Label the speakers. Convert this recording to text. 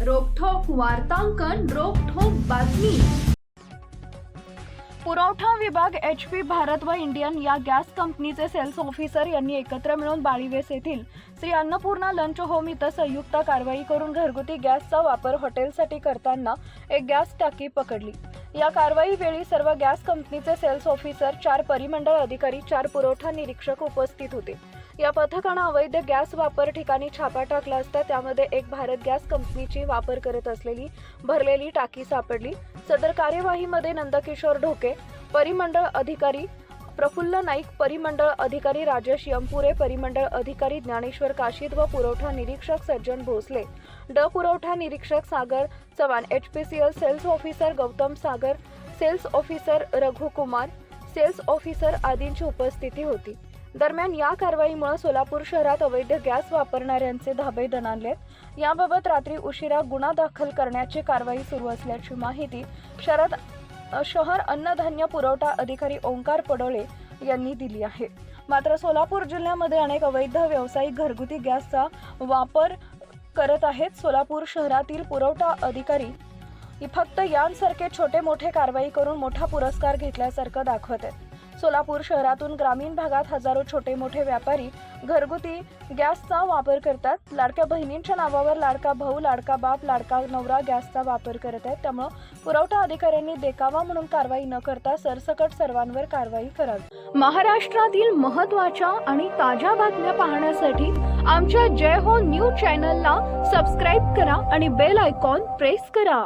Speaker 1: वार्तांकन रोखोक बातमी.
Speaker 2: पुरवठा विभाग एच पी भारत व इंडियन या गॅस कंपनीचे सेल्स ऑफिसर यांनी एकत्र मिळून बाळीवेस येथील श्री अन्नपूर्णा लंच होम इथं संयुक्त कारवाई करून घरगुती गॅसचा वापर हॉटेलसाठी करताना एक गॅस टाकी पकडली. या कारवाई वेळी सर्व गॅस कंपनीचे सेल्स ऑफिसर चार परिमंडळ अधिकारी चार पुरवठा निरीक्षक उपस्थित होते. या पथकानं अवैध गॅस वापर ठिकाणी छापा टाकला असता त्यामध्ये एक भारत गॅस कंपनीची वापर करत असलेली भरलेली टाकी सापडली. सदर कार्यवाहीमध्ये नंदकिशोर ढोके परिमंडळ अधिकारी प्रफुल्ल नाईक परिमंडळ अधिकारी राजेश यमपुरे परिमंडळ अधिकारी ज्ञानेश्वर काशीद व पुरवठा निरीक्षक सज्जन भोसले ड पुरवठा निरीक्षक Sagar Chavan H P C L sales officer Gautam Sagar sales officer Raghu Kumar sales officer आदींची उपस्थिती होती. दरम्यान या कारवाईमुळे सोलापूर शहरात अवैध गॅस वापरणाऱ्यांचे धाबे दणाणले याबाबत रात्री उशिरा गुन्हा दाखल करण्याची कारवाई सुरू असल्याची माहिती शहरात शहर अन्नधान्य पुरवठा अधिकारी ओंकार पडोळे यांनी दिली आहे. मात्र सोलापूर जिल्ह्यामध्ये अनेक अवैध व्यावसायिक घरगुती गॅसचा वापर करत आहेत. सोलापूर शहरातील पुरवठा अधिकारी फक्त यांसारखे छोटे मोठे कारवाई करून मोठा पुरस्कार घेतल्यासारखं दाखवत आहेत. सोलापूर शहरातून ग्रामीण भागात हजारो छोटे मोठे व्यापारी घरगुती गॅसचा वापर करतात. लाडक्या बहिणींच्या नावावर लाडका भाऊ लाडका बाप लाडका नवरा गॅसचा वापर करत आहेत. त्यामुळं पुरवठा अधिकाऱ्यांनी देखावा म्हणून कारवाई न करता सरसकट सर्वांवर कारवाई करावी. महाराष्ट्रातील महत्त्वाच्या आणि ताज्या बातम्या पाहण्यासाठी आमच्या जय हो न्यूज चॅनलला सबस्क्राईब करा आणि बेल आयकॉन प्रेस करा.